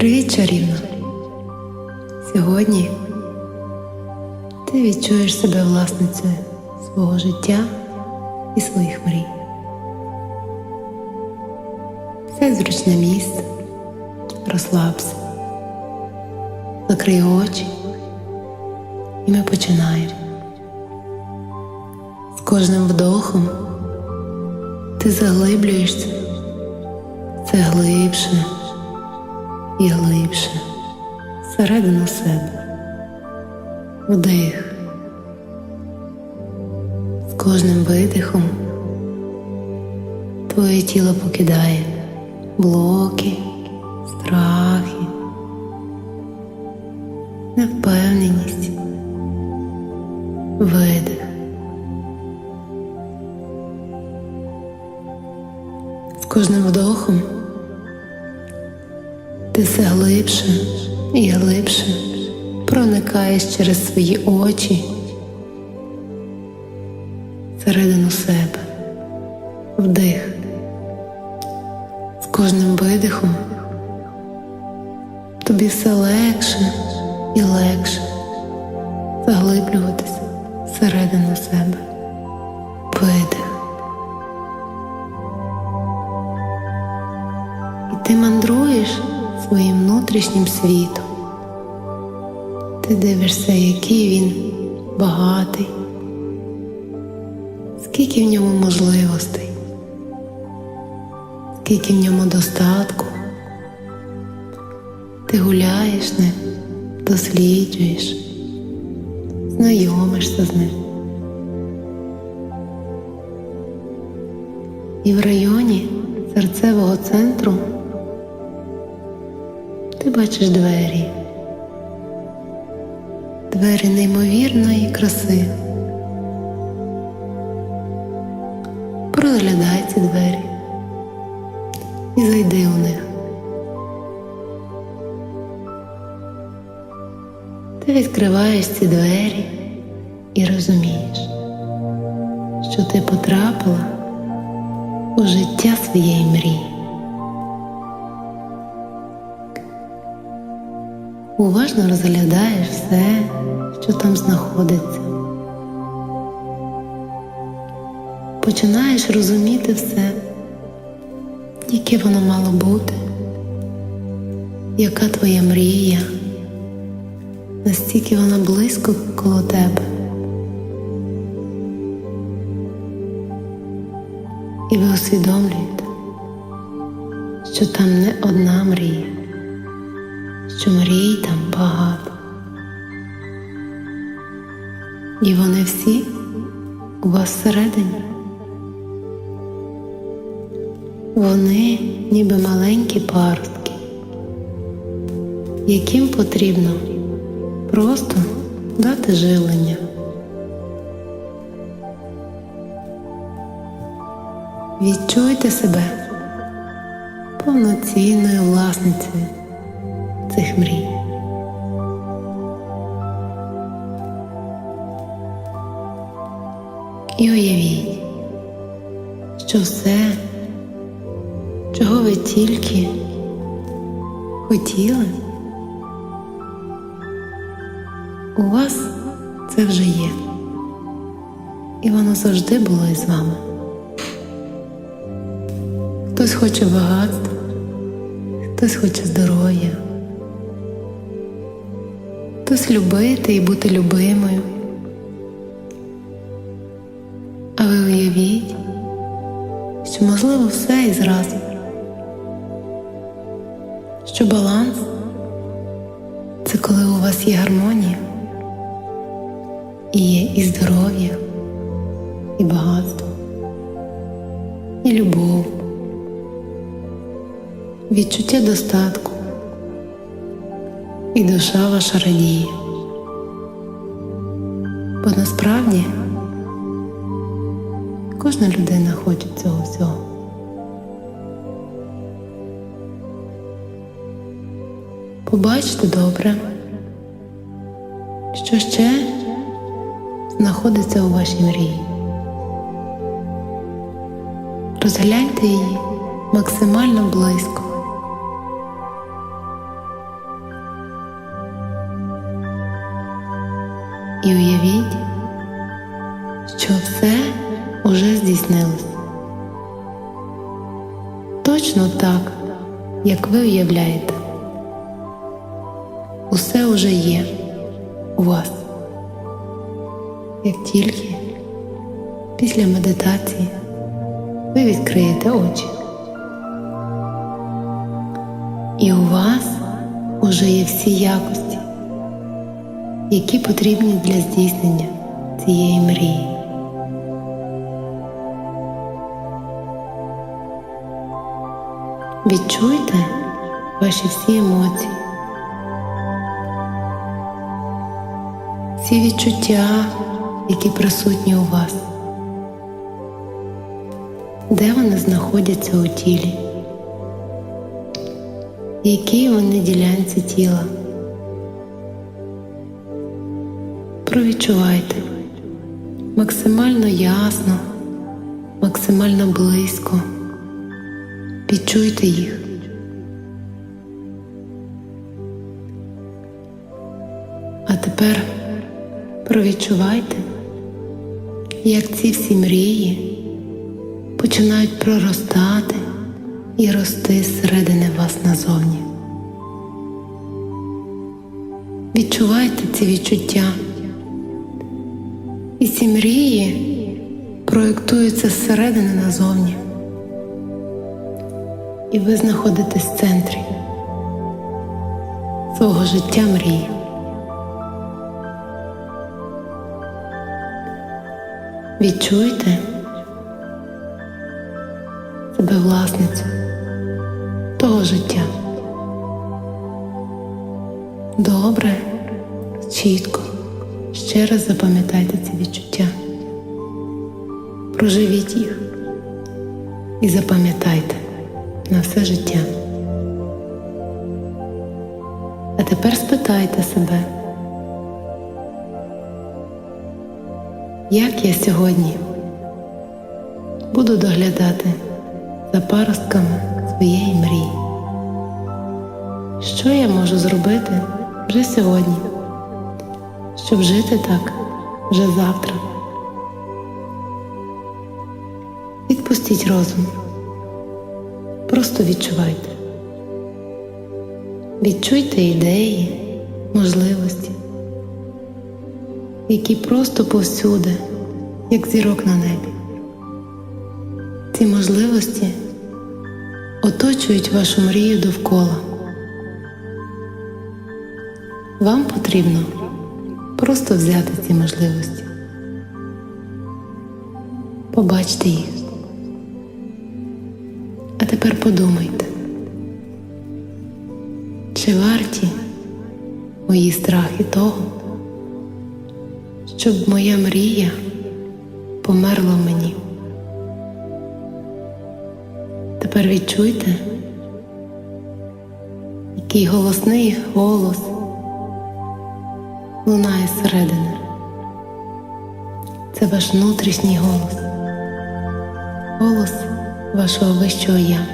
Привіт, чарівна! Сьогодні ти відчуєш себе власницею свого життя і своїх мрій. Сядь зручне місце, розслабся, закрий очі, і ми починаємо. З кожним вдохом ти заглиблюєшся все глибше і глибше всередину себе. Вдих. З кожним видихом твоє тіло покидає блоки, страхи, невпевненість, видих. З кожним вдохом все глибше і глибше проникаєш через свої очі всередину себе, вдих. З кожним видихом тобі все легше і легше заглиблюватися всередину себе. Видих. Внутрішнім світом. Ти дивишся, який він багатий, скільки в ньому можливостей, скільки в ньому достатку. Ти гуляєш ним, досліджуєш, знайомишся з ним. І в районі серцевого центру ти бачиш двері, двері неймовірної краси. Проглядай ці двері і зайди у них. Ти відкриваєш ці двері і розумієш, що ти потрапила у життя своєї мрії. Уважно розглядаєш все, що там знаходиться. Починаєш розуміти все, яке воно мало бути, яка твоя мрія, настільки вона близько коло тебе. І ви усвідомлюєте, що там не одна мрія що мрій там багато. І вони всі у вас всередині. Вони ніби маленькі паростки, яким потрібно просто дати живлення. Відчуйте себе повноцінною власницею цих мрій. І уявіть, що все, чого ви тільки хотіли, у вас це вже є, і воно завжди було із вами. Хтось хоче багатства, хтось хоче здоров'я хтось любити і бути любимою. А ви уявіть, що можливо все і зразу, що баланс це коли у вас є гармонія, і є і здоров'я, і багатство, і любов, відчуття достатку і душа ваша радіє. Бо насправді кожна людина хоче цього всього. Побачте добре, що ще знаходиться у вашій мрії. Розгляньте її максимально близько як ви уявляєте. Усе уже є у вас. Як тільки після медитації ви відкриєте очі. І у вас уже є всі якості, які потрібні для здійснення цієї мрії. Відчуйте ваші всі емоції, всі відчуття, які присутні у вас, де вони знаходяться у тілі, які вони ділянці тіла. Провідчувайте максимально ясно, максимально близько. Відчуйте їх. А тепер провідчувайте, як ці всі мрії починають проростати і рости зсередини вас назовні. Відчувайте ці відчуття. І ці мрії проєктуються зсередини назовні. І ви знаходитесь в центрі свого життя мрії. Відчуйте себе власницю того життя. Добре, чітко, ще раз запам'ятайте ці відчуття. Проживіть їх і запам'ятайте на все життя. А тепер спитайте себе, як я сьогодні буду доглядати за паростками своєї мрії? Що я можу зробити вже сьогодні, щоб жити так вже завтра? Відпустіть розум. Просто відчувайте. Відчуйте ідеї, можливості, які просто повсюди, як зірок на небі. Ці можливості оточують вашу мрію довкола. Вам потрібно просто взяти ці можливості, побачте їх. Тепер подумайте, чи варті мої страхи того, щоб моя мрія померла мені? Тепер відчуйте, який голосний голос лунає зсередини. Це ваш внутрішній голос, голос вашого вищого я.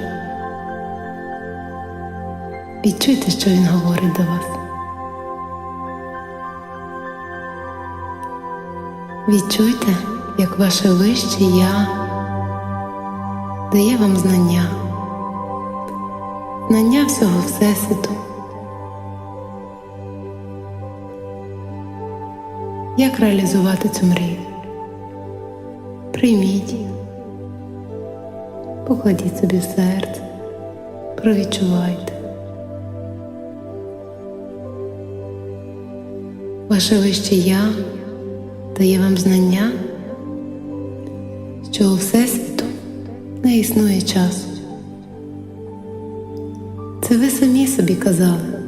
Відчуйте, що він говорить до вас. Відчуйте, як ваше вище я дає вам знання, знання всього Всесвіту. Як реалізувати цю мрію? Прийміть. Покладіть собі в серце, провідчувайте. Ваше вище я дає вам знання, що у Всесвіту не існує часу. Це ви самі собі казали,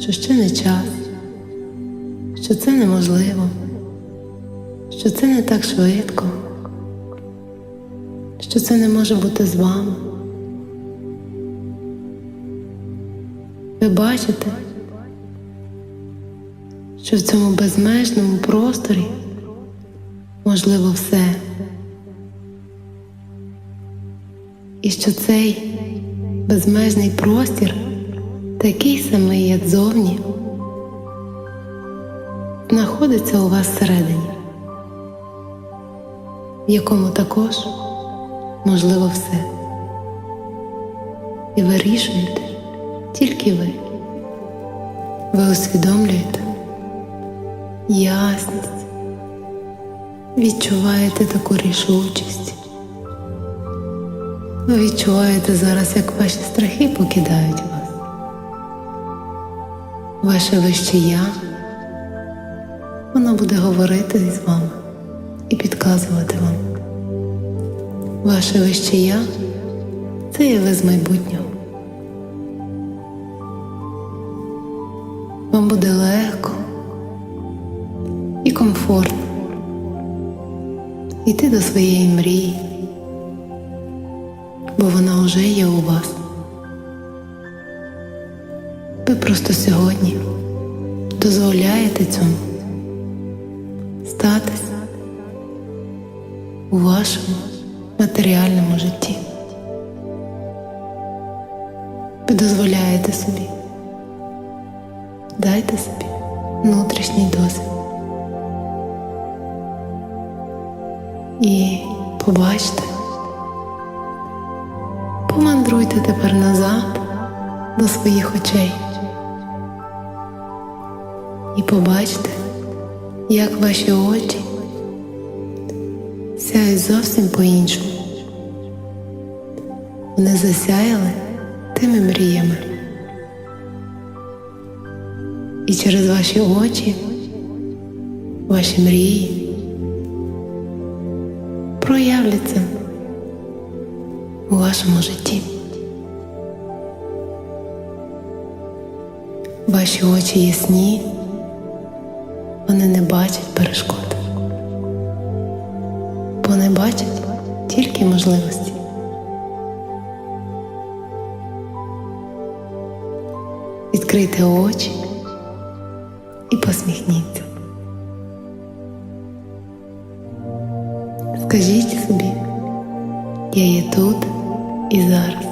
що ще не час, що це неможливо, що це не так швидко що це не може бути з вами. Ви бачите, що в цьому безмежному просторі можливо все. І що цей безмежний простір такий самий, як зовні, знаходиться у вас всередині, в якому також можливо все. і вирішуєте тільки ви. Ви усвідомлюєте ясність, відчуваєте таку рішучість. Ви відчуваєте зараз, як ваші страхи покидають вас. Ваше вище я, воно буде говорити з вами і підказувати вам. Ваше вище я це є ви з майбутнього. Вам буде легко і комфортно йти до своєї мрії, бо вона вже є у вас. Ви просто сьогодні дозволяєте цьому статись у вашому матеріальному житті. Ви дозволяєте собі. Дайте собі внутрішній досвід. І побачте, помандруйте тепер назад до своїх очей. І побачте, як ваші очі сяють зовсім по-іншому. Вони засяяли тими мріями. І через ваші очі, ваші мрії проявляться у вашому житті. Ваші очі ясні, вони не бачать перешкод, бачать тільки можливості. Відкрийте очі і посміхніться. Скажіть собі, я є тут і зараз.